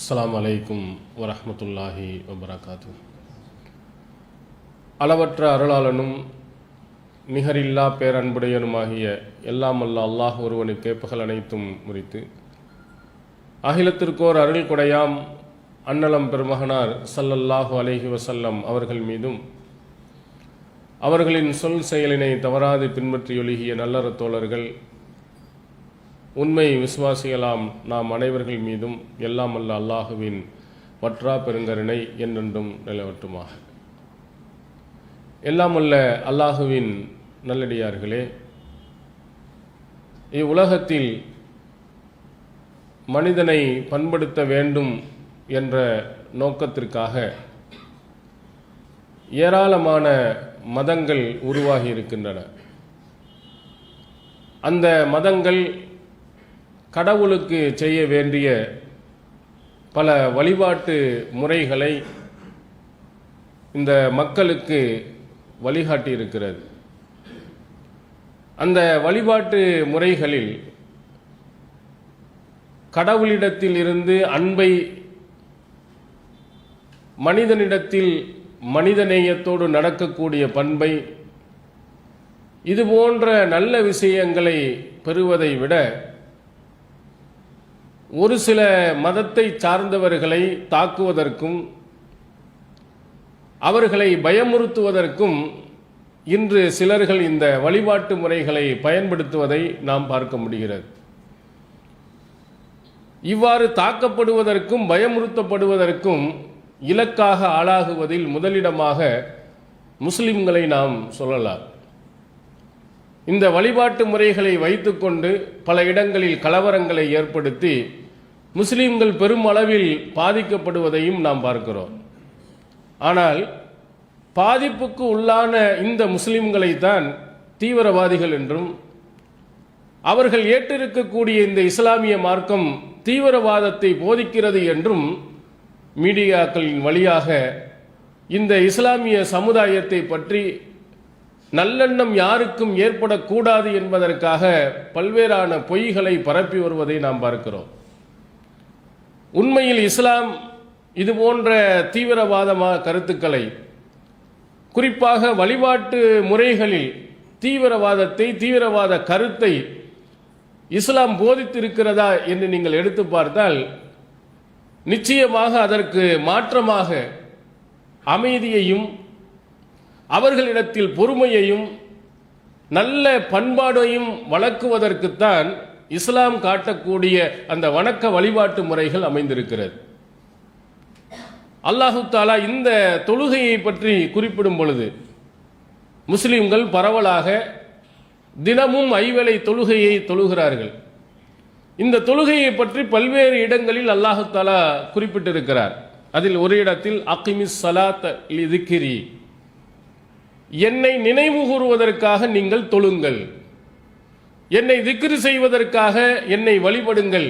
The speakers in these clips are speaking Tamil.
அஸ்லாம் அலைக்கும் வரமத்துல்லாஹி வபரகாத்து அளவற்ற அருளாளனும் நிகரில்லா பேரன்புடையனுமாகிய எல்லாம் அல்ல அல்லாஹ் ஒருவனுக்கே புகழ் அனைத்தும் முறித்து அகிலத்திற்கோர் அருள் கொடையாம் அன்னலம் பெருமகனார் சல்லல்லாஹு அலஹி வசல்லம் அவர்கள் மீதும் அவர்களின் சொல் செயலினை தவறாது பின்பற்றியொழுகிய நல்லற தோழர்கள் உண்மை விசுவாசிகளாம் நாம் அனைவர்கள் மீதும் எல்லாம் அல்ல அல்லாஹுவின் வற்றா பெருங்கருணை என்றென்றும் நிலவட்டுமாக. எல்லாம் அல்ல அல்லாஹுவின் நல்லடியார்களே இவ்வுலகத்தில் மனிதனை பண்படுத்த வேண்டும் என்ற நோக்கத்திற்காக ஏராளமான மதங்கள் உருவாகி இருக்கின்றன. அந்த மதங்கள் கடவுளுக்கு செய்ய வேண்டிய பல வழிபாட்டு முறைகளை இந்த மக்களுக்கு வழிகாட்டி இருக்கிறது அந்த வழிபாட்டு முறைகளில் கடவுளிடத்தில் இருந்து அன்பை மனிதனிடத்தில் மனிதநேயத்தோடு நடக்கக்கூடிய பண்பை இது போன்ற நல்ல விஷயங்களை பெறுவதை விட ஒரு சில மதத்தை சார்ந்தவர்களை தாக்குவதற்கும் அவர்களை பயமுறுத்துவதற்கும் இன்று சிலர்கள் இந்த வழிபாட்டு முறைகளை பயன்படுத்துவதை நாம் பார்க்க முடிகிறது. இவ்வாறு தாக்கப்படுவதற்கும் பயமுறுத்தப்படுவதற்கும் இலக்காக ஆளாகுவதில் முதலிடமாக முஸ்லிம்களை நாம் சொல்லலாம். இந்த வழிபாட்டு முறைகளை வைத்துக்கொண்டு பல இடங்களில் கலவரங்களை ஏற்படுத்தி முஸ்லீம்கள் பெரும் அளவில் பாதிக்கப்படுவதையும் நாம் பார்க்கிறோம். ஆனால் பாதிப்புக்கு உள்ளான இந்த முஸ்லிம்களை தான் தீவிரவாதிகள் என்றும் அவர்கள் ஏற்றிருக்கக்கூடிய இந்த இஸ்லாமிய மார்க்கம் தீவிரவாதத்தை போதிக்கிறது என்றும் மீடியாக்களின் வழியாக இந்த இஸ்லாமிய சமுதாயத்தை பற்றி நல்லெண்ணம் யாருக்கும் ஏற்படக்கூடாது என்பதற்காக பல்வேறான பொய்களை பரப்பி வருவதை நாம் பார்க்கிறோம். உண்மையில் இஸ்லாம் இது போன்ற தீவிரவாதமா கருத்துக்களை குறிப்பாக வழிபாட்டு முறைகளில் தீவிரவாதத்தை தீவிரவாத கருத்தை இஸ்லாம் போதித்திருக்கிறதா என்று நீங்கள் எடுத்து பார்த்தால் நிச்சயமாக அதற்கு மாற்றமாக அமைதியையும் அவர்களிடத்தில் பொறுமையையும் நல்ல பண்பாடையும் வளர்க்குவதற்குத்தான் இஸ்லாம் காட்டக்கூடிய அந்த வணக்க வழிபாட்டு முறைகள் அமைந்திருக்கிறது. அல்லாஹு தாலா இந்த தொழுகையை பற்றி குறிப்பிடும் பொழுது முஸ்லிம்கள் பரவலாக தினமும் ஐவேளை தொழுகையை தொழுகிறார்கள். இந்த தொழுகையை பற்றி பல்வேறு இடங்களில் அல்லாஹு தாலா குறிப்பிட்டிருக்கிறார். அதில் ஒரு இடத்தில் அக்கிமிஸ் சலாத் லிதிக்கிரி என்னை நினைவு கூறுவதற்காக நீங்கள் தொழுங்கள். என்னை திக்ரு செய்வதற்காக என்னை வழிபடுங்கள்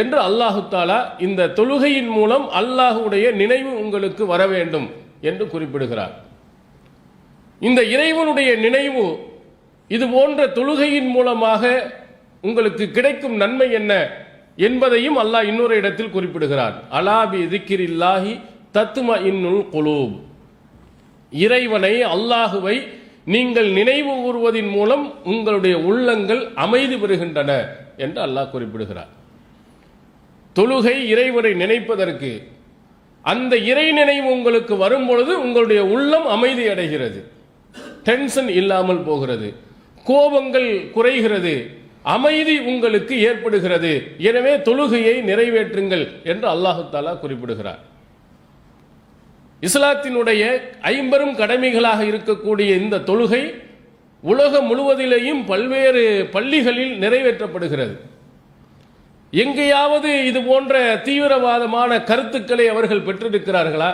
என்று அல்லாஹு தாலா இந்த தொழுகையின் மூலம் அல்லாஹுடைய நினைவு உங்களுக்கு வர வேண்டும் என்று குறிப்பிடுகிறார். இந்த இறைவனுடைய நினைவு இது போன்ற தொழுகையின் மூலமாக உங்களுக்கு கிடைக்கும் நன்மை என்ன என்பதையும் அல்லாஹ் இன்னொரு இடத்தில் குறிப்பிடுகிறார். அலாபி திக்கிரில்லாஹி தத்தும இன்னுல் குலூப். இறைவனை அல்லாஹுவை நீங்கள் நினைவு கூறுவதன் மூலம் உங்களுடைய உள்ளங்கள் அமைதி பெறுகின்றன என்று அல்லாஹ் குறிப்பிடுகிறார். தொழுகை இறைவரை நினைப்பதற்கு அந்த இறை நினைவு உங்களுக்கு வரும் பொழுது உங்களுடைய உள்ளம் அமைதி அடைகிறது. டென்ஷன் இல்லாமல் போகிறது. கோபங்கள் குறைகிறது. அமைதி உங்களுக்கு ஏற்படுகிறது. எனவே தொழுகையை நிறைவேற்றுங்கள் என்று அல்லாஹு தாலா குறிப்பிடுகிறார். இஸ்லாத்தினுடைய ஐம்பெரும் கடமைகளாக இருக்கக்கூடிய இந்த தொழுகை உலகம் முழுவதிலேயும் பல்வேறு பள்ளிகளில் நிறைவேற்றப்படுகிறது. எங்கேயாவது இது போன்ற தீவிரவாதமான கருத்துக்களை அவர்கள் பெற்றிருக்கிறார்களா?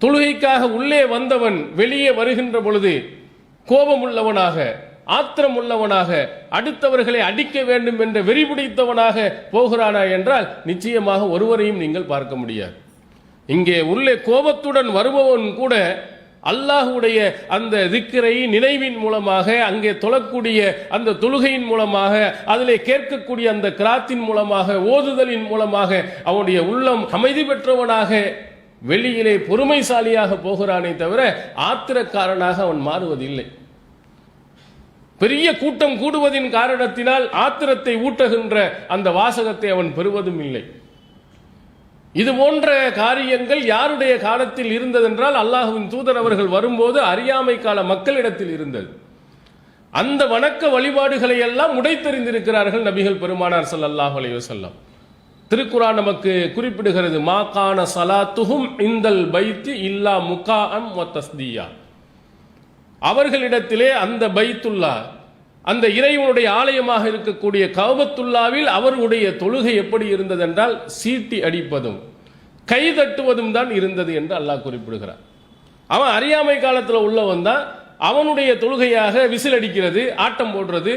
தொழுகைக்காக உள்ளே வந்தவன் வெளியே வருகின்ற பொழுது கோபமுள்ளவனாக ஆத்திரம் உள்ளவனாக அடுத்தவர்களை அடிக்க வேண்டும் என்ற வெறி பிடித்தவனாக போகிறானா என்றால் நிச்சயமாக ஒருவரையும் நீங்கள் பார்க்க முடியாது. இங்கே உள்ளே கோபத்துடன் வருபவன் கூட அல்லாஹுடைய அந்த திக்கரை நினைவின் மூலமாக அங்கே தொழக்கூடிய அந்த தொழுகையின் மூலமாக அதிலே கேட்கக்கூடிய அந்த கிராத்தின் மூலமாக ஓதுதலின் மூலமாக அவனுடைய உள்ளம் அமைதி பெற்றவனாக வெளியிலே பொறுமைசாலியாக போகிறானே தவிர ஆத்திரக்காரனாக அவன் மாறுவதில்லை. பெரிய கூட்டம் கூடுவதின் காரணத்தினால் ஆத்திரத்தை ஊட்டுகின்ற அந்த வாசகத்தை அவன் பெறுவதும் இல்லை. இது போன்ற காரியங்கள் யாருடைய காலத்தில் இருந்ததென்றால் அல்லாஹுவின் தூதர் அவர்கள் வரும்போது அறியாமை கால மக்களிடத்தில் இருந்தது. அந்த வணக்க வழிபாடுகளை எல்லாம் உடைத்தெறிந்திருக்கிறார்கள் நபிகள் பெருமானார் சல்லாஹ் அலைஹி வஸல்லம். திருக்குரான் நமக்கு குறிப்பிடுகிறது மா கான சலாத்துஹும் இந்தல் பைத்து இல்லா முகா அம் தஸ்தியா. அவர்களிடத்திலே அந்த பைத்துல்லா அந்த இறைவனுடைய ஆலயமாக இருக்கக்கூடிய கவபத்துல்லாவில் அவர்களுடைய தொழுகை எப்படி இருந்ததென்றால் சீட்டி அடிப்பதும் கை தட்டுவதும் தான் இருந்தது என்று அல்லாஹ் குறிப்பிடுகிறார். அவன் அறியாமை காலத்தில் உள்ளவன் தான் அவனுடைய தொழுகையாக விசில் அடிக்கிறது ஆட்டம் போடுறது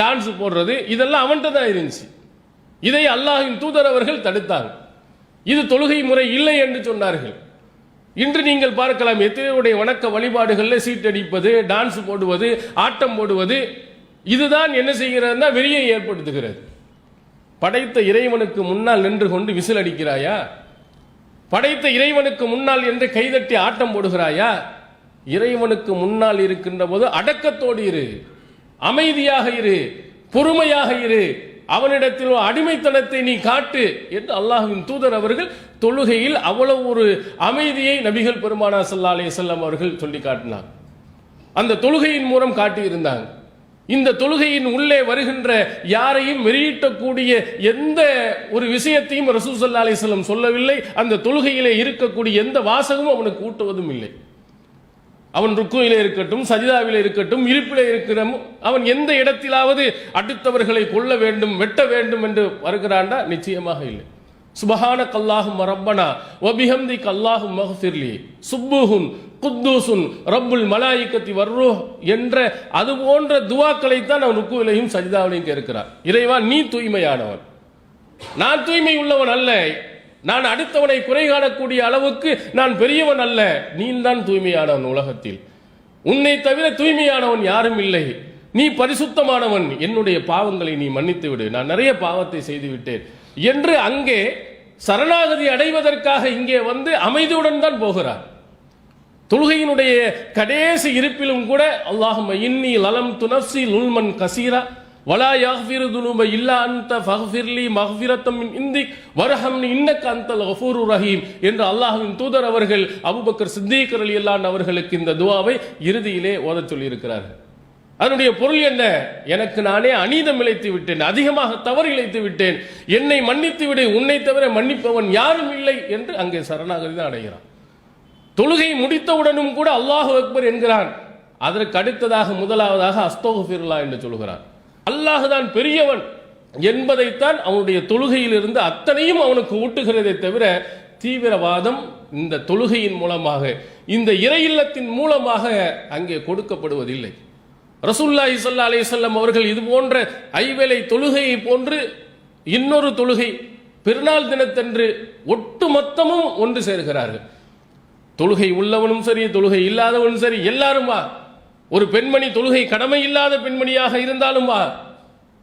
டான்ஸ் போடுறது இதெல்லாம் அவன்கிட்ட தான் இருந்துச்சு. இதை அல்லாஹின் தூதர் அவர்கள் தடுத்தாங்க இது தொழுகை முறை இல்லை என்று சொன்னார்கள். இன்று நீங்கள் பார்க்கலாம் எத்தனையுடைய வணக்க வழிபாடுகளில் சீட்டடிப்பது டான்ஸ் போடுவது ஆட்டம் போடுவது இதுதான் என்ன செய்கிறதுனா வெறியை ஏற்படுத்துகிறது. படைத்த இறைவனுக்கு முன்னால் நின்று கொண்டு விசில் அடிக்கிறாயா? படைத்த இறைவனுக்கு முன்னால் என்று கைதட்டி ஆட்டம் போடுகிறாயா? இறைவனுக்கு முன்னால் இருக்கின்ற போது அடக்கத்தோடு இரு. அமைதியாக இரு. பொறுமையாக இரு. அவனிடத்தில் ஒரு அடிமைத்தனத்தை நீ காட்டு என்று அல்லாஹுவின் தூதர் அவர்கள் தொழுகையில் அவ்வளவு ஒரு அமைதியை நபிகள் பெருமானா சல்லா அலைஹி அவர்கள் சொல்லி காட்டினார் அந்த தொழுகையின் மூலம் காட்டியிருந்தாங்க. இந்த தொழுகையின் உள்ளே வருகின்ற யாரையும் வெளியிட்டக்கூடிய எந்த ஒரு விஷயத்தையும் ரசூசல்லா அலிஸ்லம் சொல்லவில்லை. அந்த தொழுகையிலே இருக்கக்கூடிய எந்த வாசகமும் அவனுக்கு ஊட்டுவதும் இல்லை. அவன் ருக்குவிலே இருக்கட்டும் சஜிதாவிலே இருக்கட்டும் இருப்பிலே இருக்கிற அவன் எந்த இடத்திலாவது அடுத்தவர்களை கொல்ல வேண்டும் வெட்ட வேண்டும் என்று வருகிறான்டா? நிச்சயமாக இல்லை. சுபஹான கல்லாஹும் ரப்பனா ஒபிஹம்தி கல்லாஹும் மஹ்ஃபிர்லி சுப்புஹுன் குத்தூசுன் ரப்புல் மலாயிக்கத்தி வர்ரூ என்ற அது போன்ற துவாக்களைத்தான் அவன் ருக்குவிலையும் சஜிதாவிலையும் கேட்கிறார். இறைவா நீ தூய்மையானவன். நான் தூய்மை உள்ளவன் அல்ல. நான் அடுத்தவனை குறை காணக்கூடிய அளவுக்கு நான் பெரியவன் அல்ல. நீ தான் தூய்மையானவன் உலகத்தில். உன்னை தவிர தூய்மையானவன் யாரும் இல்லை. நீ பரிசுத்தமானவன். என்னுடைய பாவங்களை நீ மன்னித்து விடு நான் நிறைய பாவத்தை செய்து விட்டேன் என்று அங்கே சரணாகதி அடைவதற்காக இங்கே வந்து அமைதியுடன் தான் போகிறார். தொழுகையினுடைய கடைசி இருப்பிலும் கூட அல்லாஹும் இன்னி லலம் துனப்சி லுல்மன் கசீரா வலா யாஃபிரு துனுப இல்லா அந்த ஃபஹ்ஃபிர்லி மஹ்ஃபிரத்தம் இந்தி வரஹம் இன்னக்க அந்தல் ஹஃபூரு ரஹீம் என்று அல்லாஹுவின் தூதர் அவர்கள் அபூபக்கர் அலி அல்லான் அவர்களுக்கு இந்த துவாவை இறுதியிலே ஓதச் சொல்லியிருக்கிறார்கள். அதனுடைய பொருள் என்ன? எனக்கு நானே அநீதம் இழைத்து விட்டேன் அதிகமாக தவறு இழைத்து விட்டேன். என்னை மன்னித்து விடு உன்னை தவிர மன்னிப்பவன் யாரும் இல்லை என்று அங்கே சரணாகதி தான் அடைகிறான். தொழுகை முடித்தவுடனும் கூட அல்லாஹு அக்பர் என்கிறான். அதற்கு அடுத்ததாக முதலாவதாக அஸ்தோஃபிர்லா என்று சொல்கிறான் அல்லாஹ் தான் பெரியவன் என்பதைத்தான் அவனுடைய தொழுகையிலிருந்து அத்தனையும் அவனுக்கு ஊட்டுகிறதை தவிர தீவிரவாதம் இந்த தொழுகையின் மூலமாக இந்த இறையில்லத்தின் மூலமாக அங்கே கொடுக்கப்படுவதில்லை. ரசூல்லா இசல்லா அலைஹி வஸல்லம் அவர்கள் இது போன்ற ஐவேளை தொழுகையை போன்று இன்னொரு தொழுகை பெருநாள் தினத்தன்று ஒட்டுமொத்தமும் ஒன்று சேர்கிறார்கள். தொழுகை உள்ளவனும் சரி தொழுகை இல்லாதவனும் சரி எல்லாரும் வா. ஒரு பெண்மணி தொழுகை கடமை இல்லாத பெண்மணியாக இருந்தாலும் வா.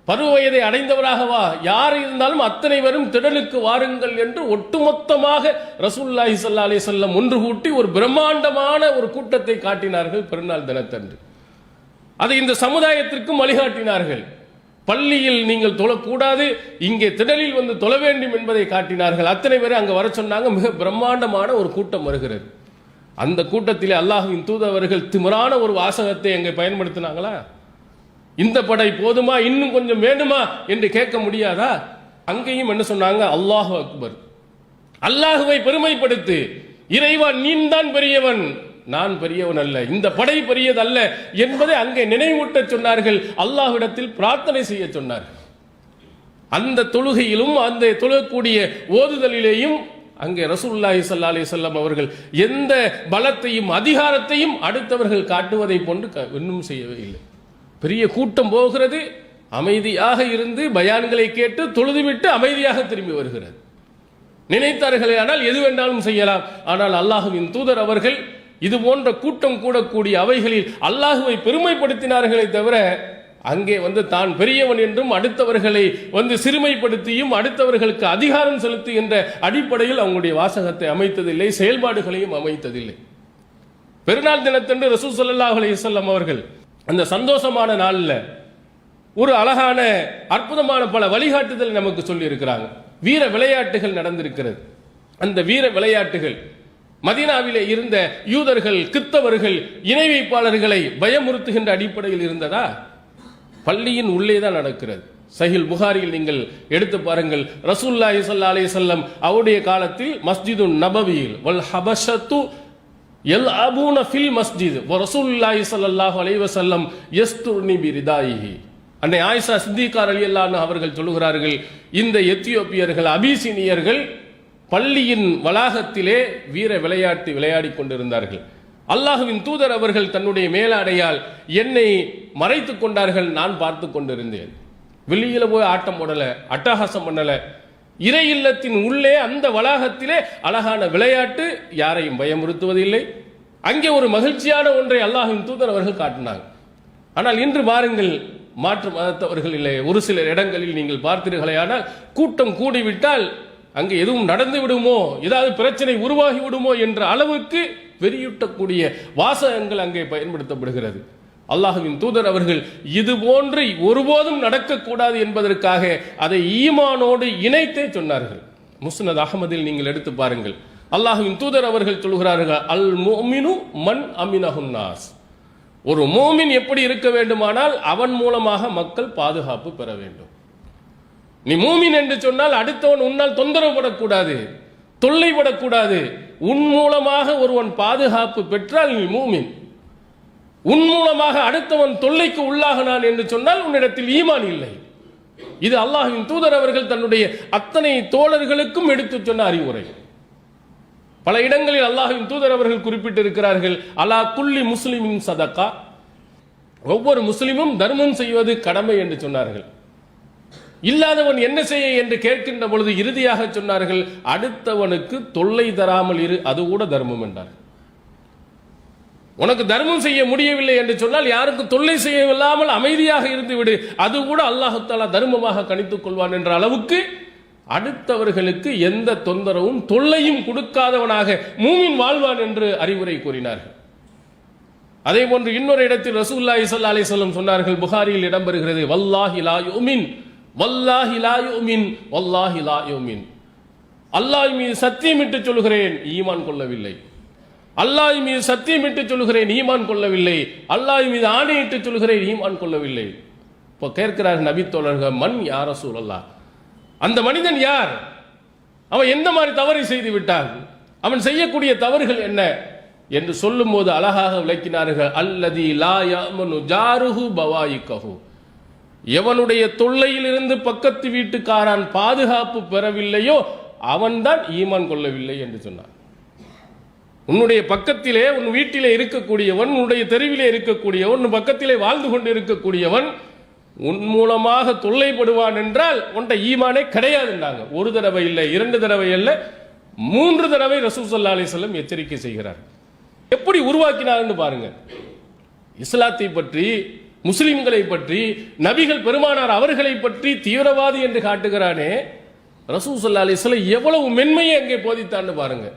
பருவ வயதை அடைந்தவராக வா. யார் இருந்தாலும் அத்தனை வரும் திடலுக்கு வாருங்கள் என்று ஒட்டுமொத்தமாக ரசூல்லாஹி சல்லா அலைஹி சொல்லம் ஒன்று கூட்டி ஒரு பிரம்மாண்டமான ஒரு கூட்டத்தை காட்டினார்கள் பெருநாள் தினத்தன்று. அதை இந்த சமுதாயத்திற்கும் வழிகாட்டினார்கள். பள்ளியில் நீங்கள் தொழக்கூடாது இங்கே திடலில் வந்து தொழ வேண்டும் என்பதை காட்டினார்கள். அத்தனை பேர் அங்கே வர சொன்னாங்க. மிக பிரம்மாண்டமான ஒரு கூட்டம் வருகிறது. அந்த கூட்டத்திலே அல்லாஹுவின் தூதவர்கள் திமிரான ஒரு வாசகத்தை அங்கே பயன்படுத்தினாங்களா? இந்த படை போதுமா? இன்னும் கொஞ்சம் வேணுமா என்று கேட்க முடியாதா? அங்கேயும் என்ன சொன்னாங்க? அல்லாஹு அக்பர். அல்லாஹுவை பெருமைப்படுத்து இறைவா நீந்தான் பெரியவன். நான் பெரியவன் அல்ல. இந்த படை பெரியதல்ல என்பதை அங்கே நினைவூட்ட சொன்னார்கள். அல்லாஹ்விடத்தில் பிரார்த்தனை செய்ய சொன்னார்கள். அந்த தொழுகையிலும் அந்த தொழக்கூடிய ஓதுதலிலேயும் அங்கே ரசூல்லாஹி சல்லா அலி சொல்லம் அவர்கள் எந்த பலத்தையும் அதிகாரத்தையும் அடுத்தவர்கள் காட்டுவதை போன்று க- இன்னும் செய்யவே இல்லை. பெரிய கூட்டம் போகிறது. அமைதியாக இருந்து பயான்களை கேட்டு தொழுதுவிட்டு அமைதியாக திரும்பி வருகிறது. நினைத்தார்களே ஆனால் எது வேண்டாலும் செய்யலாம். ஆனால் அல்லாஹுவின் தூதர் அவர்கள் இது போன்ற கூட்டம் கூடக்கூடிய அவைகளில் அல்லாஹுவை பெருமைப்படுத்தினார்களே தவிர அங்கே வந்து தான் பெரியவன் என்றும் அடுத்தவர்களை வந்து சிறுமைப்படுத்தியும் அடுத்தவர்களுக்கு அதிகாரம் செலுத்துகின்ற அடிப்படையில் அவங்களுடைய வாசகத்தை அமைத்ததில்லை செயல்பாடுகளையும் அமைத்ததில்லை. பெருநாள் தினத்தன்று ரசூ ஸல்லல்லாஹு அலையம் அவர்கள் அந்த சந்தோஷமான நாளில் ஒரு அழகான அற்புதமான பல வழிகாட்டுதல் நமக்கு சொல்லியிருக்கிறாங்க. வீர விளையாட்டுகள் நடந்திருக்கிறது. அந்த வீர விளையாட்டுகள் மதீனாவிலே இருந்த யூதர்கள் கிறித்தவர்கள் இணை வைப்பாளர்களை பயமுறுத்துகின்ற அடிப்படையில் இருந்ததா? பள்ளியின் உள்ளே தான் நடக்கிறது. சஹில் புகாரியில் நீங்கள் எடுத்து பாருங்கள். ரசூல்லாஹி ஸல்லல்லாஹு அலி சொல்லம் அவருடைய காலத்தில் மஸ்ஜிது நபவியில் வல் ஹபஷத்து எல் அபூன ஃபில் மஸ்ஜித். ரசூலுல்லாஹி ஸல்லல்லாஹு அலி வசல்லம் எஸ்துர்னி பிரிதாயிஹி. அன்னை ஆயிஷா சித்திகார் அலியல்லான்னு அவர்கள் சொல்லுகிறார்கள் இந்த எத்தியோப்பியர்கள் அபிசீனியர்கள் பள்ளியின் வளாகத்திலே வீர விளையாட்டு விளையாடி கொண்டிருந்தார்கள். அல்லாஹுவின் தூதர் அவர்கள் தன்னுடைய மேலாடையால் என்னை மறைத்துக் கொண்டார்கள் நான் பார்த்து கொண்டிருந்தேன். வெளியில போய் ஆட்டம் போடல அட்டகாசம் பண்ணல. இறை இல்லத்தின் உள்ளே அந்த வளாகத்திலே அழகான விளையாட்டு யாரையும் பயமுறுத்துவதில்லை. அங்கே ஒரு மகிழ்ச்சியான ஒன்றை அல்லாஹின் தூதர் அவர்கள் காட்டினாங்க ஆனால் இன்று பாருங்கள் மாற்று மதத்தவர்கள் இல்லை. ஒரு சில இடங்களில் நீங்கள் பார்த்தீர்களே ஆனால் கூட்டம் கூடிவிட்டால் அங்கே எதுவும் நடந்து விடுமோ ஏதாவது பிரச்சனை உருவாகி விடுமோ என்ற அளவுக்கு வெறியூட்டக்கூடிய வாசகங்கள் அங்கே பயன்படுத்தப்படுகிறது. அல்லாஹுவின் தூதர் அவர்கள் இது போன்று ஒருபோதும் நடக்கக்கூடாது என்பதற்காக அதை ஈமானோடு இணைத்தே சொன்னார்கள். முஸ்னத் அகமதில் நீங்கள் எடுத்து பாருங்கள். அல்லாஹுவின் தூதர் அவர்கள் சொல்கிறார்கள் அல் மோமினு மன் அமினஹுன்னாஸ் ஒரு மோமின் எப்படி இருக்க வேண்டுமானால் அவன் மூலமாக மக்கள் பாதுகாப்பு பெற வேண்டும். நீ மூமின் என்று சொன்னால் அடுத்தவன் உன்னால் தொந்தரவுபடக்கூடாது தொல்லைப்படக்கூடாது உன் மூலமாக ஒருவன் பாதுகாப்பு பெற்றால் நீ மூமின். உன் மூலமாக அடுத்தவன் தொல்லைக்கு உள்ளாகினான் என்று சொன்னால் உன்னிடத்தில் ஈமான் இல்லை. இது அல்லாஹின் தூதர் அவர்கள் தன்னுடைய அத்தனை தோழர்களுக்கும் எடுத்துச் சொன்ன அறிவுரை. பல இடங்களில் அல்லாஹின் தூதர் அவர்கள் குறிப்பிட்டிருக்கிறார்கள் அலா குல்லி முஸ்லிமின் சதக்கா? ஒவ்வொரு முஸ்லிமும் தர்மம் செய்வது கடமை என்று சொன்னார்கள். இல்லாதவன் என்ன செய்ய என்று கேட்கின்ற பொழுது இறுதியாக சொன்னார்கள் அடுத்தவனுக்கு தொல்லை தராமல் இரு அது கூட தர்மம் என்றார். உனக்கு தர்மம் செய்ய முடியவில்லை என்று சொன்னால் யாருக்கு தொல்லை செய்யவில்லாமல் அமைதியாக இருந்து விடு அது கூட அல்லாஹத்தாலா தர்மமாக கணித்துக் கொள்வான் என்ற அளவுக்கு அடுத்தவர்களுக்கு எந்த தொந்தரவும் தொல்லையும் கொடுக்காதவனாக மூமின் வாழ்வான் என்று அறிவுரை கூறினார்கள். அதே போன்று இன்னொரு இடத்தில் ரசூல்லாய் சல்லா அலிசல்லம் சொன்னார்கள் புகாரியில் இடம்பெறுகிறது வல்லாஹி லா யுமின் வல்லாஹிலாயுமின் லா அல்லாஹ் மீது சத்தியமிட்டு சொல்கிறேன் ஈமான் கொள்ளவில்லை. அல்லாஹ் மீது சத்தியமிட்டு சொல்கிறேன் ஈமான் கொள்ளவில்லை. அல்லாஹ் மீது ஆணையிட்டு சொல்கிறேன் ஈமான் கொள்ளவில்லை. இப்போ கேட்கிறார் நபி தோழர்கள் மண் யார சூழல்லா அந்த மனிதன் யார்? அவன் எந்த மாதிரி தவறை செய்து விட்டான்? அவன் செய்யக்கூடிய தவறுகள் என்ன? என்று சொல்லும்போது அழகாக விளக்கினார்கள் அல்லதி லா யமனு ஜாருஹு பவாயிக்கஹு எவனுடைய தொல்லையிலிருந்து பக்கத்து வீட்டுக்காரன் பாதுகாப்பு பெறவில்லையோ அவன்தான் ஈமான் கொள்ளவில்லை என்று சொன்னான். உன்னுடைய பக்கத்திலே உன் வீட்டிலே இருக்கக்கூடியவன் உன்னுடைய தெருவிலே இருக்கக்கூடியவன் உன் பக்கத்திலே வாழ்ந்து கொண்டு இருக்கக்கூடியவன் உன் மூலமாக தொல்லைப்படுவான் என்றால் உன்ட ஈமானே கிடையாதுன்றாங்க. ஒரு தடவை இல்லை இரண்டு தடவை அல்ல மூன்று தடவை ரசூசல்லா அலிசல்லம் எச்சரிக்கை செய்கிறார். எப்படி உருவாக்கினார்னு பாருங்க. இஸ்லாத்தை பற்றி முஸ்லிம்களை பற்றி நபிகள் பெருமானார் அவர்களை பற்றி தீவிரவாதி என்று காட்டுகிறானே ரசூசல்லா ஸல்லல்லாஹு எவ்வளவு மென்மையை அங்கே போதித்தான்னு பாருங்க.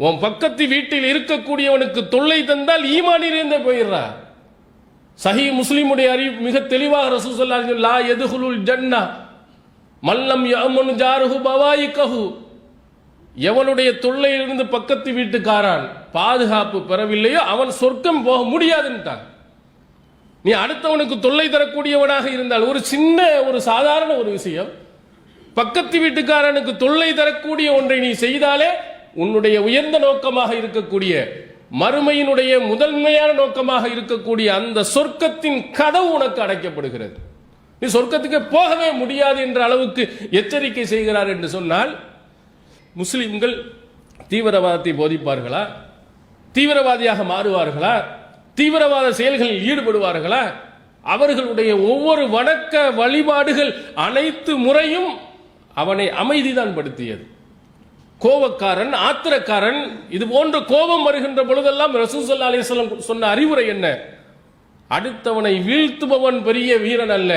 உன் பக்கத்து வீட்டில் இருக்கக்கூடியவனுக்கு தொல்லை தந்தால் ஈமானிலிருந்தே போயிடுறா. சஹி முஸ்லிமுடைய அறிவு மிக தெளிவாக ரசூசல்லா லா எதுகுலுல் ஜன்னா மல்லம் யமனு ஜாருஹு கஹு எவனுடைய தொல்லையிலிருந்து பக்கத்து வீட்டுக்காரான் பாதுகாப்பு பெறவில்லையோ அவன் சொர்க்கம் போக முடியாதுன்ட்டான். நீ அடுத்தவனுக்கு தொல்லை தரக்கூடியவனாக இருந்தால் ஒரு சின்ன ஒரு சாதாரண ஒரு விஷயம் பக்கத்து வீட்டுக்காரனுக்கு தொல்லை தரக்கூடிய ஒன்றை நீ செய்தாலே உன்னுடைய உயர்ந்த நோக்கமாக இருக்கக்கூடிய மறுமையினுடைய முதன்மையான நோக்கமாக இருக்கக்கூடிய அந்த சொர்க்கத்தின் கதவு உனக்கு அடைக்கப்படுகிறது. நீ சொர்க்கத்துக்கு போகவே முடியாது என்ற அளவுக்கு எச்சரிக்கை செய்கிறார் என்று சொன்னால் முஸ்லிம்கள் தீவிரவாதத்தை போதிப்பார்களா? தீவிரவாதியாக மாறுவார்களா? தீவிரவாத செயல்களில் ஈடுபடுவார்களா? அவர்களுடைய ஒவ்வொரு வணக்க வழிபாடுகள் அனைத்து முறையும் அவனை அமைதிதான் படுத்தியது. கோபக்காரன் ஆத்திரக்காரன் இது போன்ற கோபம் வருகின்ற பொழுதெல்லாம் ரசூசல்லா அலிஸ்லாம் சொன்ன அறிவுரை என்ன? அடுத்தவனை வீழ்த்துபவன் பெரிய வீரன் அல்ல.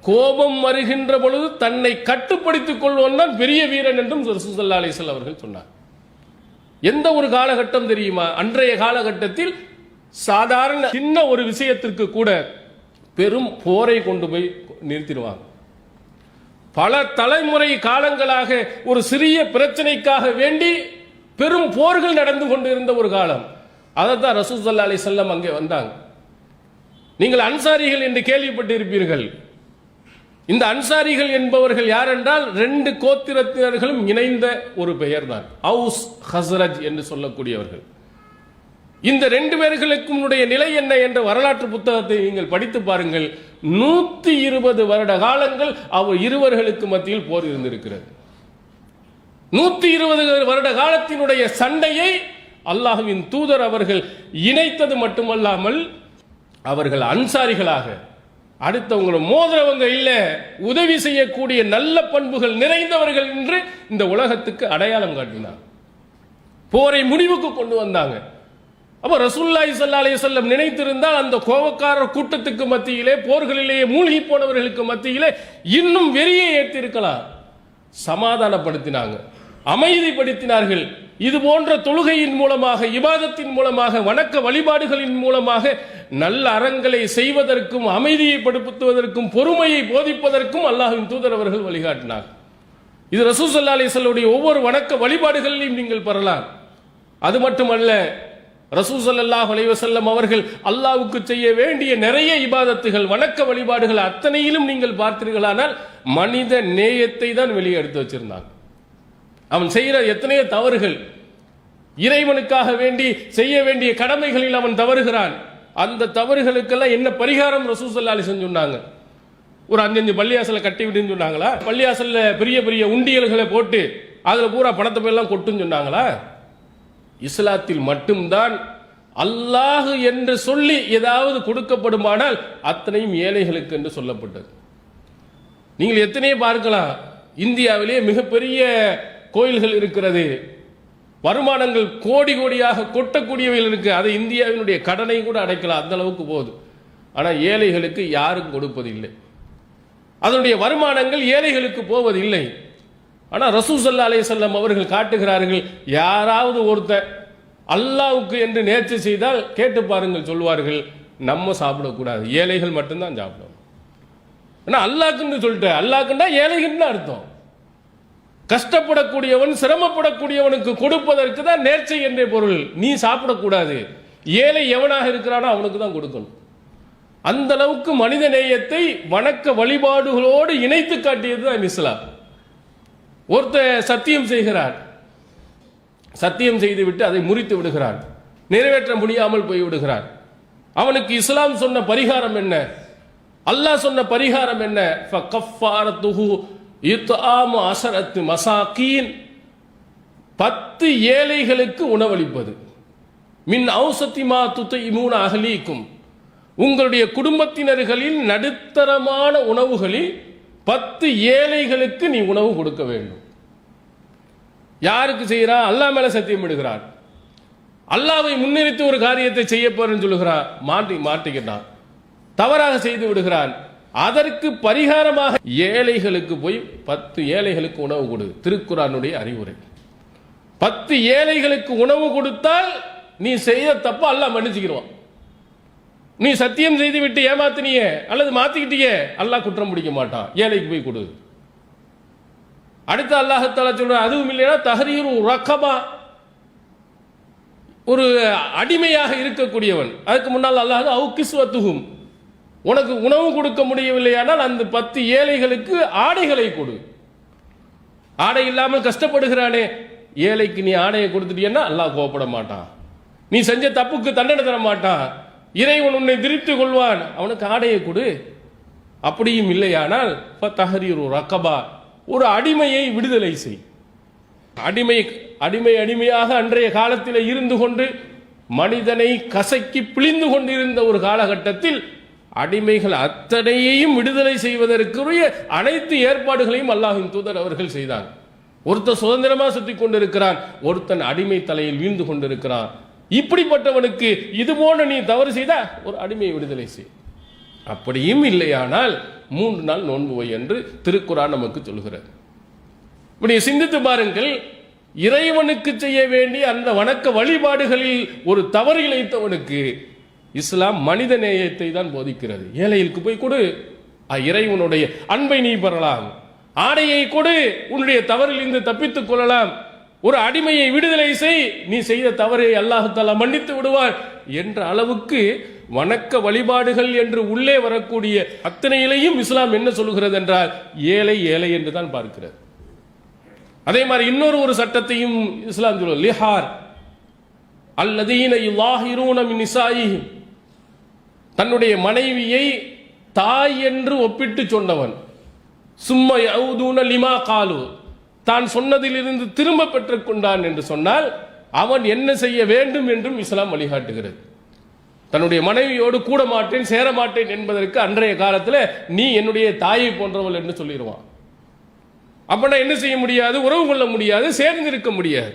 கோபம் வருகின்ற பொழுது தன்னை கட்டுப்படுத்திக் கொள்வன் தான் பெரிய வீரன் என்றும் ரசூசல்லா அலிஸ்லாம் அவர்கள் சொன்னார். எந்த ஒரு காலகட்டம் தெரியுமா? அன்றைய காலகட்டத்தில் சாதாரண சின்ன ஒரு விஷயத்திற்கு கூட பெரும் போரை கொண்டு போய் நிறுத்திடுவாங்க. பல தலைமுறை காலங்களாக ஒரு சிறிய பிரச்சனைக்காக வேண்டி பெரும் போர்கள் நடந்து கொண்டிருந்த ஒரு காலம். அதைத்தான் ரசூசல்லா அலி செல்லம் அங்கே வந்தாங்க. நீங்கள் அன்சாரிகள் என்று கேள்விப்பட்டிருப்பீர்கள். இந்த அன்சாரிகள் என்பவர்கள் யார் என்றால் ரெண்டு கோத்திரத்தினர்களும் இணைந்த ஒரு பெயர் தான் அவுஸ் ஹஸ்ரஜ் என்று சொல்லக்கூடியவர்கள். இந்த ரெண்டு பேர்களுக்கும் உடைய நிலை என்ன என்ற வரலாற்று புத்தகத்தை நீங்கள் படித்து பாருங்கள். நூத்தி இருபது வருட காலங்கள் அவர் இருவர்களுக்கு மத்தியில் போர் இருந்திருக்கிறது. நூத்தி இருபது வருட காலத்தினுடைய சண்டையை அல்லாஹுவின் தூதர் அவர்கள் இணைத்தது மட்டுமல்லாமல் அவர்கள் அன்சாரிகளாக அடுத்தவங்களை மோதுறவங்க இல்ல உதவி செய்யக்கூடிய நல்ல பண்புகள் நிறைந்தவர்கள் என்று இந்த உலகத்துக்கு அடையாளம் காட்டினார் போரை முடிவுக்கு கொண்டு வந்தாங்க. அப்போ ரசூல்லாய் சல்லா அலைய செல்லம் நினைத்திருந்தால் அந்த கோபக்காரர் கூட்டத்துக்கு மத்தியிலே போர்களிலேயே மூழ்கி போனவர்களுக்கு மத்தியிலே இன்னும் வெறியை ஏற்றிருக்கலாம். சமாதானப்படுத்தினாங்க. அமைதிப்படுத்தினார்கள். இது போன்ற தொழுகையின் மூலமாக இபாதத்தின் மூலமாக வணக்க வழிபாடுகளின் மூலமாக நல்ல அறங்களை செய்வதற்கும் அமைதியை படுத்துவதற்கும் பொறுமையை போதிப்பதற்கும் அல்லாஹின் தூதர் அவர்கள் வழிகாட்டினார் இது ரசூசல்லா அலிசல்லுடைய ஒவ்வொரு வணக்க வழிபாடுகளிலும் நீங்கள் பெறலாம். அது மட்டுமல்ல ரசூசல்லாஹ் அலைவசல்லம் அவர்கள் அல்லாவுக்கு செய்ய வேண்டிய நிறைய இபாதத்துகள் வணக்க வழிபாடுகள் அத்தனையிலும் நீங்கள் பார்த்தீர்களானால் மனித நேயத்தை தான் வெளியே எடுத்து வச்சிருந்தாங்க. அவன் செய்கிற எத்தனையோ தவறுகள் இறைவனுக்காக வேண்டி செய்ய வேண்டிய கடமைகளில் அவன் தவறுகிறான். அந்த தவறுகளுக்கெல்லாம் என்ன பரிகாரம் ரசூசல்லாலி ஸல்லல்லாஹு சொன்னாங்க? ஒரு அஞ்சஞ்சு பள்ளியாசலை கட்டி விட்டுன்னு சொன்னாங்களா? பள்ளியாசல்ல பெரிய பெரிய உண்டியல்களை போட்டு அதுல பூரா பணத்தை போயெல்லாம் கொட்டுன்னு சொன்னாங்களா? இஸ்லாத்தில் மட்டும்தான் அல்லாஹு என்று சொல்லி ஏதாவது கொடுக்கப்படுமானால் அத்தனையும் ஏழைகளுக்கு என்று சொல்லப்பட்டது. நீங்கள் எத்தனையோ பார்க்கலாம் இந்தியாவிலேயே மிகப்பெரிய கோயில்கள் இருக்கிறது. வருமானங்கள் கோடி கோடியாக கொட்டக்கூடியவைகள் இருக்கு. அதை இந்தியாவினுடைய கடனை கூட அடைக்கலாம் அந்த அளவுக்கு போகுது. ஆனால் ஏழைகளுக்கு யாரும் கொடுப்பதில்லை. அதனுடைய வருமானங்கள் ஏழைகளுக்கு போவதில்லை. ஆனால் ரசூசல்லா செல்லம் அவர்கள் காட்டுகிறார்கள் யாராவது ஒருத்தர் அல்லாவுக்கு என்று நேர்ச்சி செய்தால் கேட்டு பாருங்கள் சொல்வார்கள் நம்ம சாப்பிடக்கூடாது. ஏழைகள் மட்டும்தான் சாப்பிடும். ஆனால் அல்லாக்குன்னு சொல்லிட்டு அல்லாக்குன்னா ஏழைகள்னு அர்த்தம். கஷ்டப்படக்கூடியவன் சிரமப்படக்கூடியவனுக்கு கொடுப்பதற்கு தான் நேர்ச்சை என்ற பொருள். நீ சாப்பிடக்கூடாது. ஏழை எவனாக இருக்கிறானோ அவனுக்கு தான் கொடுக்கணும். அந்த அளவுக்கு மனித நேயத்தை வணக்க வழிபாடுகளோடு இணைத்து காட்டியது தான் இஸ்லாம். ஒருத்தர் சத்தியம் செய்கிறார் சத்தியம் செய்துவிட்டு அதை முறித்து விடுகிறார் நிறைவேற்ற முடியாமல் போய்விடுகிறார் அவனுக்கு இஸ்லாம் சொன்ன பரிகாரம் என்ன? அல்லாஹ் சொன்ன பரிகாரம் என்ன? ஃபகஃபாரத்துஹு இத்ஆமு பத்து ஏழைகளுக்கு உணவளிப்பது. மின் ஔசத்திமா துத்தைமூன அகலீக்கும். உங்களுடைய குடும்பத்தினர்களின் நடுத்தரமான உணவுகளில் பத்து ஏழைகளுக்கு நீ உணவு கொடுக்க வேண்டும். யாருக்கு செய்கிறான் அல்லாஹ் மேல சத்தியம் விடுகிறான் அல்லாவை முன்னிறுத்தி ஒரு காரியத்தை செய்ய போறேன்னு சொல்லுகிறான் மாட்டி மாட்டிக்கிட்டான். தவறாக செய்து விடுகிறான். அதற்கு பரிகாரமாக ஏழைகளுக்கு போய் பத்து ஏழைகளுக்கு உணவு கொடு. திருக்குறானுடைய அறிவுரை. பத்து ஏழைகளுக்கு உணவு கொடுத்தால் நீ செய்த தப்பு அல்லாஹ் மன்னிச்சுக்கிடுவான் நீ சத்தியம் செய்து விட்டு ஏமாத்தினியே அல்லது மாத்திக்கிட்டியே? அல்லாஹ் குற்றம் பிடிக்க மாட்டான். ஏழைக்கு போய் கொடு. அடுத்த அல்லாஹத்தால சொல்ற அதுவும் இல்லைன்னா தஹரீரு ரக்கமா ஒரு அடிமையாக இருக்கக்கூடியவன். அதுக்கு முன்னால் அல்லாஹ் அவுக்கிஸ்வத்துகும் உனக்கு உணவு கொடுக்க முடியவில்லையானால் அந்த பத்து ஏழைகளுக்கு ஆடைகளை கொடு. ஆடை இல்லாமல் கஷ்டப்படுகிறானே. ஏழைக்கு நீ ஆடையை கொடுத்துட்டீன்னா அல்லாஹ் கோபப்பட மாட்டான். நீ செஞ்ச தப்புக்கு தண்டனை தர மாட்டான். இறைவன் உன்னை திருப்தி கொள்வான். அவனுக்கு ஆடையை கொடு. அப்படியும் இல்லையானால் தஹரீரு ரக்கபா ஒரு அடிமையை விடுதலை செய். அடிமை அடிமை அடிமையாக அன்றைய காலத்தில் இருந்து கொண்டு மனிதனை கசக்கி பிழிந்து கொண்டிருந்த ஒரு காலகட்டத்தில் அடிமைகள் அத்தனையையும் விடுதலை செய்வதற்குரிய அனைத்து ஏற்பாடுகளையும் அல்லாஹின் தூதர் அவர்கள் செய்தார். ஒருத்தன் சுதந்திரமா சுத்தி கொண்டிருக்கிறான் ஒருத்தன் அடிமை தலையில் வீழ்ந்து கொண்டிருக்கிறான். இப்படிப்பட்டவனுக்கு இது போன்று நீ தவறு செய்த ஒரு அடிமை விடுதலை செய். அப்படியும் இல்லையானால் மூன்று நாள் நோன்பு வை என்று திருக்குறான் நமக்கு சொல்கிறது இப்படி சிந்தித்து பாருங்கள் இறைவனுக்கு செய்ய வேண்டிய அந்த வணக்க வழிபாடுகளில் ஒரு தவறு இழைத்தவனுக்கு இஸ்லாம் மனித நேயத்தை தான் போதிக்கிறது. ஏழைகளுக்கு போய் கொடு அ, இறைவனுடைய அன்பை நீ பெறலாம். ஆடையை கொடு உன்னுடைய தவறில் இருந்து தப்பித்துக் கொள்ளலாம். ஒரு அடிமையை விடுதலை செய். நீ செய்த தவறை அல்லாஹு மன்னித்து விடுவார் என்ற அளவுக்கு வணக்க வழிபாடுகள் என்று உள்ளே வரக்கூடிய அத்தனையிலையும் இஸ்லாம் என்ன சொல்கிறது என்றால் ஏழை ஏழை என்று தான் பார்க்கிறது. அதே மாதிரி இன்னொரு ஒரு சட்டத்தையும் இஸ்லாம் சொல்லுவது லிஹார். அல்லதீன யுலாஹிரூன நிசாயிஹிம். தன்னுடைய மனைவியை தாய் என்று ஒப்பிட்டு சொன்னவன். சும்மா லிமா காலு. தான் சொன்னதிலிருந்து திரும்ப பெற்றுக் கொண்டான் என்று சொன்னால் அவன் என்ன செய்ய வேண்டும் என்றும் இஸ்லாம் வழிகாட்டுகிறது. தன்னுடைய மனைவியோடு கூட மாட்டேன் சேர மாட்டேன் என்பதற்கு அன்றைய காலத்தில் நீ என்னுடைய தாயை போன்றவள் என்று சொல்லிடுவான். அப்பனா என்ன செய்ய முடியாது? உறவு கொள்ள முடியாது சேர்ந்திருக்க முடியாது.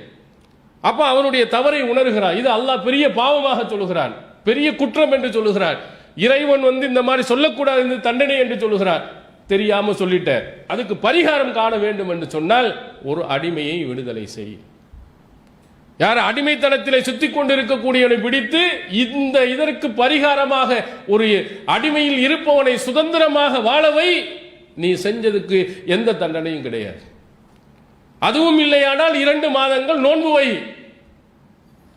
அப்ப அவனுடைய தவறை உணர்கிறான். இது அல்லாஹ் பெரிய பாவமாக சொல்லுகிறான். பெரிய குற்றம் என்று சொல்லுகிறான். இறைவன் வந்து இந்த மாதிரி சொல்லக்கூடாது இந்த தண்டனை என்று சொல்லுகிறான். தெரியாம சொல்லிட்ட அதுக்கு பரிகாரம் காண வேண்டும் என்று சொன்னால் ஒரு அடிமையை விடுதலை செய். யார் அடிமைத்தனத்திலே சுத்தி கொண்டிருக்கக்கூடியவனை பிடித்து இந்த இதற்கு பரிகாரமாக ஒரு அடிமையில் இருப்பவனை சுதந்திரமாக வாழவை நீ செஞ்சதுக்கு எந்த தண்டனையும் கிடையாது. அதுவும் இல்லையானால் இரண்டு மாதங்கள் நோன்பு வை.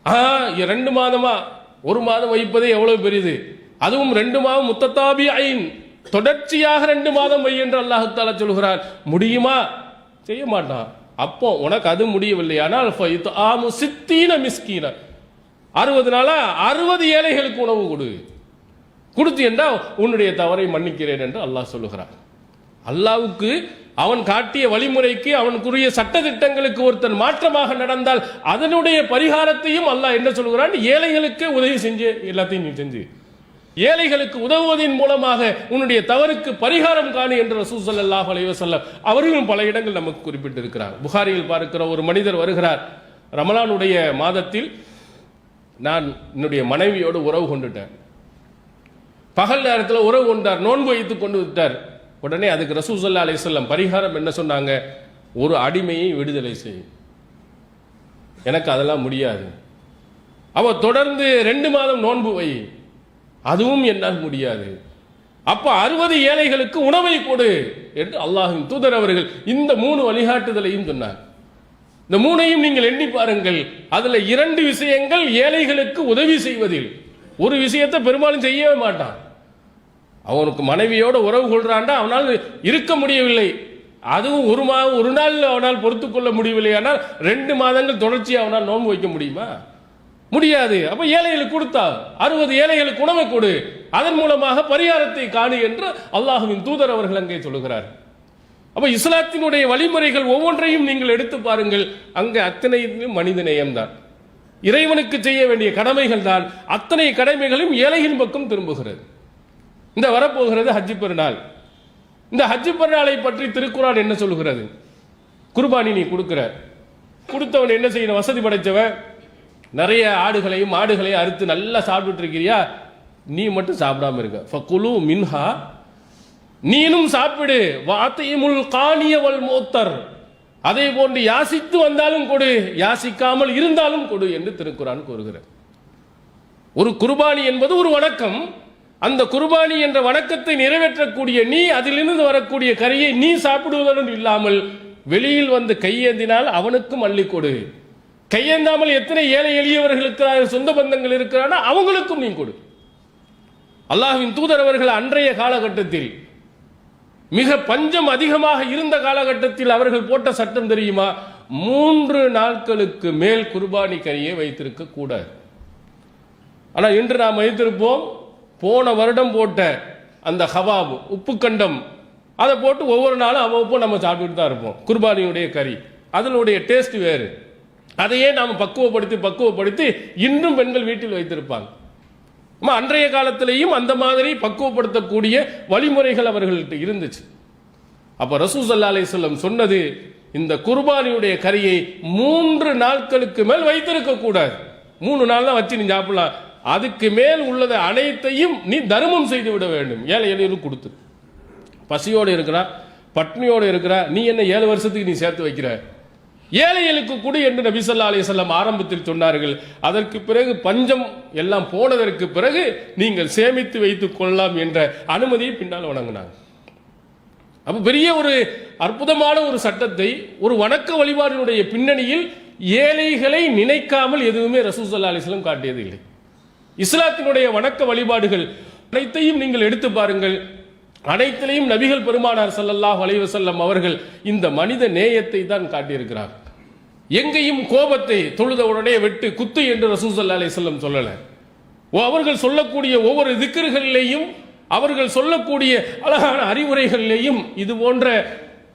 ஆ இரண்டு மாதமா? ஒரு மாதம் வைப்பதே எவ்வளவு பெரியது அதுவும் ரெண்டு மாதம் முத்தத்தாபி ஐன் தொடர்ச்சியாக ரெண்டு மாதம் வை என்று அல்லாஹால தாலா சொல்கிறார் முடியுமா? செய்ய மாட்டான். அப்போ உனக்கு அது முடியவில்லை. ஆனால் ஆமு சித்தீன மிஸ்கீன. அறுபது நாளா அறுபது ஏழைகளுக்கு உணவு கொடு. கொடுத்து என்றால் உன்னுடைய தவறை மன்னிக்கிறேன் என்று அல்லாஹ் சொல்லுகிறான். அல்லாவுக்கு அவன் காட்டிய வழிமுறைக்கு அவனுக்குரிய சட்ட திட்டங்களுக்கு ஒருத்தன் மாற்றமாக நடந்தால் அதனுடைய பரிகாரத்தையும் அல்லாஹ் என்ன சொல்கிறான் ஏழைகளுக்கு உதவி செஞ்சு எல்லாத்தையும் நீ செஞ்சு. ஏழைகளுக்கு உதவுவதன் மூலமாக உன்னுடைய தவறுக்கு பரிகாரம் காணு என்று ரசூல் ஸல்லல்லாஹு அலைவசல்லம் அவர்களும் பல இடங்கள் நமக்கு குறிப்பிட்டிருக்கிறார். புகாரியில் பார்க்கிற ஒரு மனிதர் வருகிறார். ரமலானுடைய மாதத்தில் நான் என்னுடைய மனைவியோடு உறவு கொண்டுட்டேன். பகல் நேரத்தில் உறவு கொண்டார் நோன்பு வைத்து கொண்டு விட்டார். உடனே அதுக்கு ரசூசல்லா அலிஸ்லாம் பரிகாரம் என்ன சொன்னாங்க? ஒரு அடிமையை விடுதலை செய். எனக்கு அதெல்லாம் முடியாது. அவ தொடர்ந்து ரெண்டு மாதம் நோன்பு வை. அதுவும் என்னால் முடியாது. அப்போ அறுபது ஏழைகளுக்கு உணவை கொடு என்று அல்லாஹின் தூதர் அவர்கள் இந்த மூணு வழிகாட்டுதலையும் சொன்னார். இந்த மூணையும் நீங்கள் எண்ணி பாருங்கள். அதில் இரண்டு விஷயங்கள் ஏழைகளுக்கு உதவி செய்வதில். ஒரு விஷயத்தை பெரும்பாலும் செய்யவே மாட்டான். அவனுக்கு மனைவியோட உறவு கொள்றான்டா அவனால் இருக்க முடியவில்லை. அதுவும் ஒரு மாதம் ஒரு நாள் அவனால் பொறுத்துக்கொள்ள முடியவில்லை. ஆனால் ரெண்டு மாதங்கள் தொடர்ச்சியாக அவனால் நோன்பு வைக்க முடியுமா? முடியாது. அப்ப ஏழைகளுக்கு கொடுத்தா அறுபது ஏழைகளுக்கு உணவை கொடு. அதன் மூலமாக பரிகாரத்தை காணு என்று அல்லாஹுவின் தூதர் அவர்கள் அங்கே சொல்லுகிறார். அப்ப இஸ்லாத்தினுடைய வழிமுறைகள் ஒவ்வொன்றையும் நீங்கள் எடுத்து பாருங்கள். அங்கே அத்தனை மனித நேயம்தான். இறைவனுக்கு செய்ய வேண்டிய கடமைகள் தான். அத்தனை கடமைகளும் ஏழையின் பக்கம் திரும்புகிறது. இந்த வரப்போகிறது ஹஜ்ஜி பெருநாள். இந்த ஹஜ்ஜி பெருநாளை பற்றி திருக்குறான் என்ன சொல்லுகிறது? குர்பானி நீ கொடுக்கிற. கொடுத்தவன் என்ன செய்யணும்? வசதி படைச்சவன். நிறைய ஆடுகளையும் மாடுகளையும் அறுத்து நல்லா சாப்பிட்டுட்டு இருக்கிறியா நீ மட்டும் சாப்பிடாம இருக்க. ஃபகுலு மின்ஹா நீனும் சாப்பிடு. வாத்தையுமுல் காணியவள் மூத்தர். அதே போன்று யாசித்து வந்தாலும் கொடு யாசிக்காமல் இருந்தாலும் கொடு என்று திருக்குறான் கூறுகிறார். ஒரு குர்பானி என்பது ஒரு வணக்கம். அந்த குர்பானி என்ற வணக்கத்தை நிறைவேற்றக்கூடிய நீ அதிலிருந்து வரக்கூடிய கரியை நீ சாப்பிடுவதுடன் இல்லாமல் வெளியில் வந்து கையேந்தினால் அவனுக்கும் அள்ளி கொடு. கையேந்தாமல் எத்தனை ஏழை எளியவர்கள் இருக்கிறார்கள் சொந்த பந்தங்கள் இருக்கிறானா அவங்களுக்கும் நீ கொடு. அல்லாஹ்வின் தூதர் அவர்கள் அன்றைய காலகட்டத்தில் மிக பஞ்சம் அதிகமாக இருந்த காலகட்டத்தில் அவர்கள் போட்ட சட்டம் தெரியுமா? மூன்று நாட்களுக்கு மேல் குர்பானி கரியை வைத்திருக்க கூடாது. ஆனால் இன்று நாம் வைத்திருப்போம் போன வருடம் போட்ட அந்த ஹவாப் உப்புக்கண்டம் அதை போட்டு ஒவ்வொரு நாளும் அவ்வப்போ நம்ம சாப்பிட்டுட்டு தான் இருப்போம். குர்பானியுடைய கறி அதனுடைய டேஸ்ட் வேறு. அதையே நாம் பக்குவப்படுத்தி பக்குவப்படுத்தி இன்றும் பெண்கள் வீட்டில் வைத்திருப்பாங்க. அன்றைய காலத்திலேயும் அந்த மாதிரி பக்குவப்படுத்தக்கூடிய வழிமுறைகள் அவர்கள்ட்ட இருந்துச்சு. அப்ப ரசூசல்லா அலிஸ்லம் சொன்னது இந்த குர்பானியுடைய கறியை மூன்று நாட்களுக்கு மேல் வைத்திருக்க கூடாது. மூணு நாள் தான் வச்சு நீ சாப்பிடலாம். அதுக்கு மேல் உள்ளதை அனைத்தையும் நீ தர்மம் செய்து விட வேண்டும். ஏழை எளியருக்கு கொடுத்து பசியோடு இருக்கிறா பட்னியோடு இருக்கிறா நீ என்ன ஏழு வருஷத்துக்கு நீ சேர்த்து வைக்கிற? ஏழைகளுக்கு கொடு என்று நபிசல்லா ஸல்லல்லாஹு ஆரம்பத்தில் சொன்னார்கள். அதற்கு பிறகு பஞ்சம் எல்லாம் போனதற்கு பிறகு நீங்கள் சேமித்து வைத்துக் கொள்ளலாம் என்ற அனுமதியை பின்னால் வணங்கினாங்க. அப்ப பெரிய ஒரு அற்புதமான ஒரு சட்டத்தை ஒரு வணக்க வழிபாடினுடைய பின்னணியில் ஏழைகளை நினைக்காமல் எதுவுமே ரசூசல்லா அலிஸ்லம் காட்டியது இல்லை இஸ்லாத்தினுடைய வணக்க வழிபாடுகள் அனைத்தையும் நீங்கள் எடுத்து பாருங்கள். அனைத்திலையும் நபிகள் பெருமானார் சல்லல்லாஹ் அலைவசல்லம் அவர்கள் இந்த மனித நேயத்தை தான் காட்டியிருக்கிறார். எங்கேயும் கோபத்தை தொழுத உடனே வெட்டு குத்து என்று ரசூசல்லா ஸல்லல்லாஹு அலைஹி சொல்லல. ஓ, அவர்கள் சொல்லக்கூடிய ஒவ்வொரு திக்கர்களிலேயும் அவர்கள் சொல்லக்கூடிய அழகான அறிவுரைகளிலேயும் இது போன்ற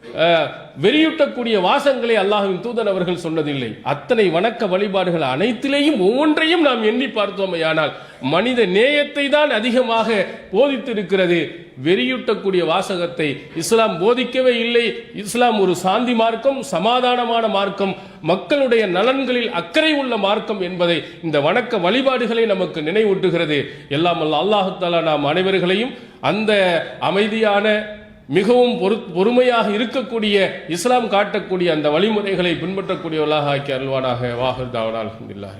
வெளியூட்டக்கூடிய வெறியூட்டக்கூடிய வாசங்களை அல்லாஹ்வின் தூதன் அவர்கள் சொன்னதில்லை. அத்தனை வணக்க வழிபாடுகள் அனைத்திலேயும் ஒவ்வொன்றையும் நாம் எண்ணி பார்த்தோமையானால் மனித நேயத்தை தான் அதிகமாக போதித்திருக்கிறது. வெறியூட்டக்கூடிய வாசகத்தை இஸ்லாம் போதிக்கவே இல்லை. இஸ்லாம் ஒரு சாந்தி மார்க்கம் சமாதானமான மார்க்கம் மக்களுடைய நலன்களில் அக்கறை உள்ள மார்க்கம் என்பதை இந்த வணக்க வழிபாடுகளை நமக்கு நினைவூட்டுகிறது. எல்லாம் அல்ல அல்லாஹு நாம் அனைவர்களையும் அந்த அமைதியான மிகவும் பொறு பொறுமையாக இருக்கக்கூடிய இஸ்லாம் காட்டக்கூடிய அந்த வழிமுறைகளை பின்பற்றக்கூடியவர்களாக ஆக்கி அருள்வானாக. வாகர் தாவனால் அல்ஹம்துலில்லாஹ்.